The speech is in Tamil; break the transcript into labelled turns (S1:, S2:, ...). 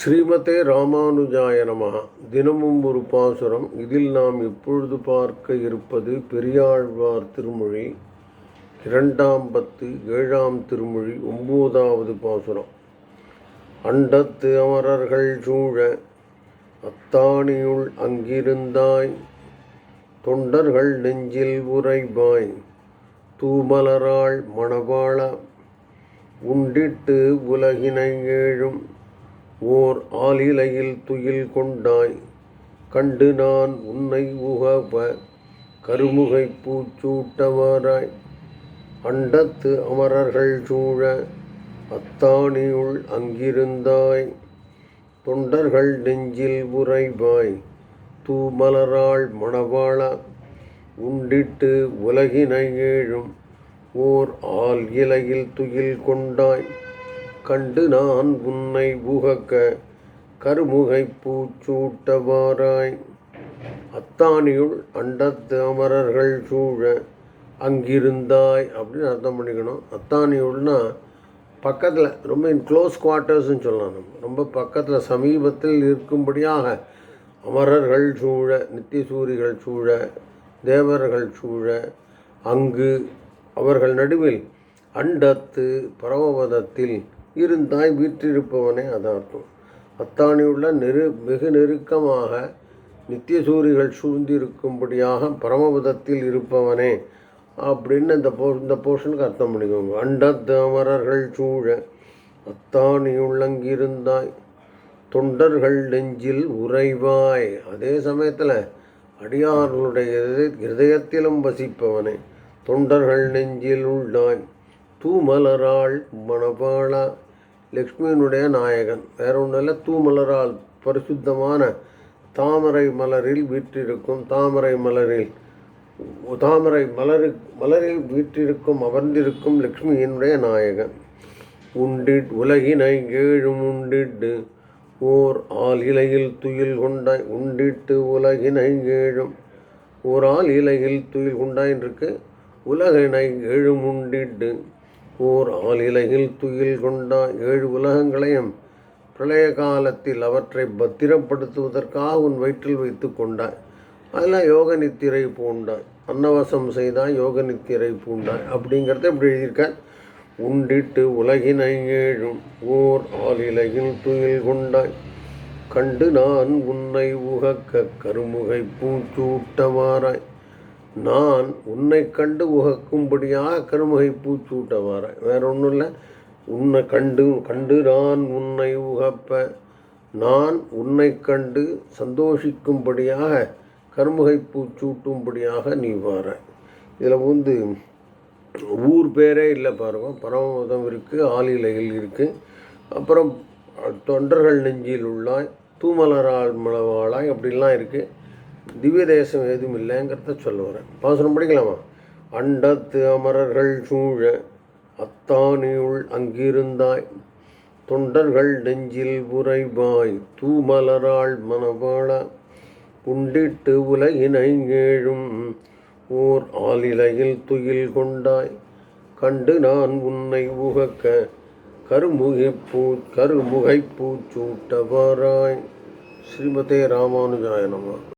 S1: ஸ்ரீமதே ராமானுஜாய நமஹ தினமும் ஒரு பாசுரம். இதில் நாம் இப்பொழுது பார்க்க இருப்பது பெரியாழ்வார் திருமொழி இரண்டாம் பத்து ஏழாம் திருமொழி ஒம்போதாவது பாசுரம். அண்டத்து அமரர்கள் சூழ அத்தானியுள் அங்கிருந்தாய் தொண்டர்கள் நெஞ்சில் உரைபாய் தூமலராள் மணவாள உண்டிட்டு உலகினை ஏழும். ஓர் ஆலிலையில் துயில் கொண்டாய். கண்டு நான் உன்னை உகவ கருமுகை பூச்சூட்டவாராய். அண்டத்து அமரர்கள் சூழ அத்தானியுள் அங்கிருந்தாய். தொண்டர்கள் நெஞ்சில் உறைவாய். தூமலராள் மணவாள உண்டிட்டு உலகினை ஏழும். ஓர் ஆல் இலையில் துயில் கொண்டாய். கண்டு நான் உன்னை உகக்க கருமுகை பூச்சூட்டவாராய் அத்தானியுள் அண்டத்து அமரர்கள் சூழ அங்கிருந்தாய் அப்படின்னு அர்த்தம் பண்ணிக்கணும். அத்தானியுள்னா பக்கத்தில் ரொம்ப இன் க்ளோஸ் குவார்ட்டர்ஸ்னு சொல்லலாம் நம்ம. ரொம்ப பக்கத்தில் சமீபத்தில் இருக்கும்படியாக அமரர்கள் சூழ நித்தியசூரிகள் சூழ தேவர்கள் சூழ அங்கு அவர்கள் நடுவில் அண்டத்து பரமபதத்தில் இருந்தாய் வீற்றிருப்பவனே அதார்த்தம் அத்தானியுள்ள நெரு வெகு நெருக்கமாக நித்தியசூரிகள் சூழ்ந்திருக்கும்படியாக பரமபதத்தில் இருப்பவனே அப்படின்னு இந்த போ இந்த போர்ஷனுக்கு அர்த்தம் பண்ணிக்கோங்க. அண்டத்தமரர்கள் சூழ அத்தானியுள்ளங்கிருந்தாய் தொண்டர்கள் நெஞ்சில் உறைவாய். அதே சமயத்தில் அடியார்களுடைய இதயத்திலும் வசிப்பவனே தொண்டர்கள் நெஞ்சில் உள்ளாய். தூமலராள் மணபாளா லக்ஷ்மியினுடைய நாயகன். வேற ஒன்றும் இல்லை தூமலரால் பரிசுத்தமான தாமரை மலரில் வீற்றிருக்கும் தாமரை மலரில் தாமரை மலரு மலரில் வீற்றிருக்கும் அமர்ந்திருக்கும் லக்ஷ்மியினுடைய நாயகன். உண்டிட் உலகினை ஏழும் உண்டிட்டு ஓர் ஆள் இலையில் துயில் கொண்டாய் உண்டிட்டு உலகினை ஏழும் ஓர் ஆள் இலையில் துயில் கொண்டாய் இருக்கு. உலகினை ஏழும் உண்டிட்டு ஓர் ஆள் துயில் கொண்ட ஏழு உலகங்களையும் பிரளய காலத்தில் அவற்றை பத்திரப்படுத்துவதற்காக உன் வயிற்றில் வைத்து கொண்டாய். அதெல்லாம் யோக நித்திரை பூண்டாய் அன்னவசம் செய்தாய் யோக நித்திரை பூண்டாய். அப்படிங்கிறத இப்படி எழுதியிருக்கார். உண்டிட்டு உலகினை ஏழும் ஓர் ஆளிலையில் துயில் கொண்டாய். கண்டு நான் உன்னை உகக்க கருமுகை பூச்சூட்டவாராய் நான் உன்னை கண்டு உகக்கும்படியாக கருமுகை வரேன் வேற ஒன்றும் இல்லை. உன்னை கண்டு கண்டு நான் உன்னை உகப்ப. நான் உன்னை கண்டு சந்தோஷிக்கும்படியாக கருமுகை பூச்சூட்டும்படியாக நீ வர இதில் வந்து ஊர் பேரே இல்லை பாருங்க. பரமதம் இருக்குது ஆளிலையில் இருக்குது அப்புறம் தொண்டர்கள் நெஞ்சில் உள்ளாய் தூமலரால் மலவாளாய் அப்படிலாம் இருக்குது திவ்ய தேசம் எதுவும் இல்லைங்கிறத சொல்ல வரேன் பாசனம் படிக்கலாமா? அண்டத்து அமரர்கள் சூழ அத்தானியுள் அங்கிருந்தாய். தொண்டர்கள் நெஞ்சில் உரைபாய் தூமலராள் மணவாளா உண்டிட்டு உலகினை ஏழும். ஓர் ஆலிலையில் துயில் கொண்டாய். கண்டு நான் உன்னை உகக்க கருமுகைப்பூ கருமுகைப்பூச்சூட்டவாராய் ஸ்ரீமதே ராமானுஜாயனமா